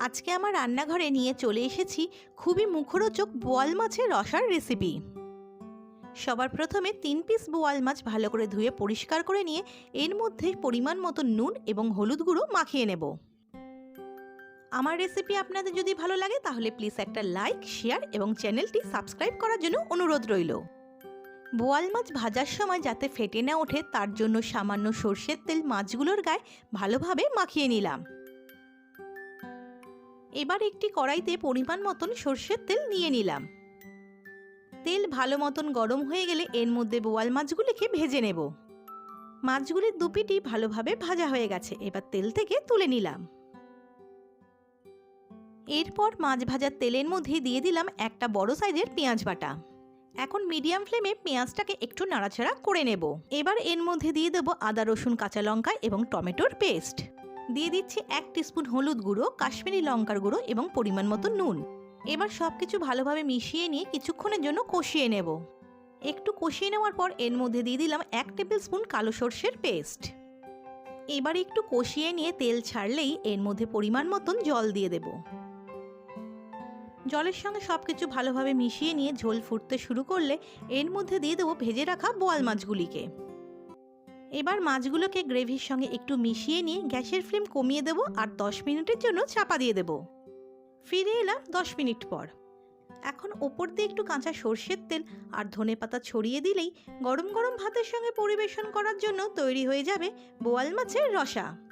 আজকে আমার রান্নাঘরে নিয়ে চলে এসেছি খুবই মুখরোচক বোয়াল মাছের রসার রেসিপি সবার প্রথমে তিন পিস বোয়াল মাছ ভালো করে ধুয়ে পরিষ্কার করে নিয়ে এর মধ্যে পরিমাণ মতো নুন এবং হলুদ গুঁড়ো মাখিয়ে নেব। আমার রেসিপি আপনাদের যদি ভালো লাগে তাহলে প্লিজ একটা লাইক শেয়ার এবং চ্যানেলটি সাবস্ক্রাইব করার জন্য অনুরোধ রইল। বোয়াল মাছ ভাজার সময় যাতে ফেটে না ওঠে তার জন্য সামান্য সর্ষের তেল মাছগুলোর গায়ে ভালোভাবে মাখিয়ে নিলাম। এবার একটি কড়াইতে পরিমাণ মতন সর্ষের তেল নিয়ে নিলাম। তেল ভালো মতন গরম হয়ে গেলে এর মধ্যে বোয়াল মাছগুলিকে ভেজে নেব। মাছগুলির দুপিটি ভালোভাবে ভাজা হয়ে গেছে, এবার তেল থেকে তুলে নিলাম। এরপর মাছ ভাজার তেলের মধ্যে দিয়ে দিলাম একটা বড় সাইজের পেঁয়াজ বাটা। এখন মিডিয়াম ফ্লেমে পেঁয়াজটাকে একটু নাড়াচাড়া করে নেব। এবার এর মধ্যে দিয়ে দেবো আদা, রসুন, কাঁচা লঙ্কা এবং টমেটোর পেস্ট। দিয়ে দিচ্ছি এক টিস্পুন হলুদ গুঁড়ো, কাশ্মীরি লঙ্কার গুঁড়ো এবং পরিমাণ মতো নুন। এবার সব কিছু ভালোভাবে মিশিয়ে নিয়ে কিছুক্ষণের জন্য কষিয়ে নেব। একটু কষিয়ে নেওয়ার পর এর মধ্যে দিয়ে দিলাম এক টেবিল স্পুন কালো সর্ষের পেস্ট এবার একটু কষিয়ে নিয়ে তেল ছাড়লেই এর মধ্যে পরিমাণ মতন জল দিয়ে দেব। জলের সঙ্গে সব কিছু ভালোভাবে মিশিয়ে নিয়ে ঝোল ফুটতে শুরু করলে এর মধ্যে দিয়ে দেবো ভেজে রাখা বোয়াল মাছগুলিকে। এবার মাছগুলোকে গ্রেভির সঙ্গে একটু মিশিয়ে নিয়ে গ্যাসের ফ্লেম কমিয়ে দেবো আর দশ মিনিটের জন্য চাপা দিয়ে দেবো। ফিরে এলাম দশ মিনিট পর। এখন ওপর দিয়ে একটু কাঁচা সর্ষের তেল আর ধনে পাতা ছড়িয়ে দিলেই গরম গরম ভাতের সঙ্গে পরিবেশন করার জন্য তৈরি হয়ে যাবে বোয়াল মাছের রসা।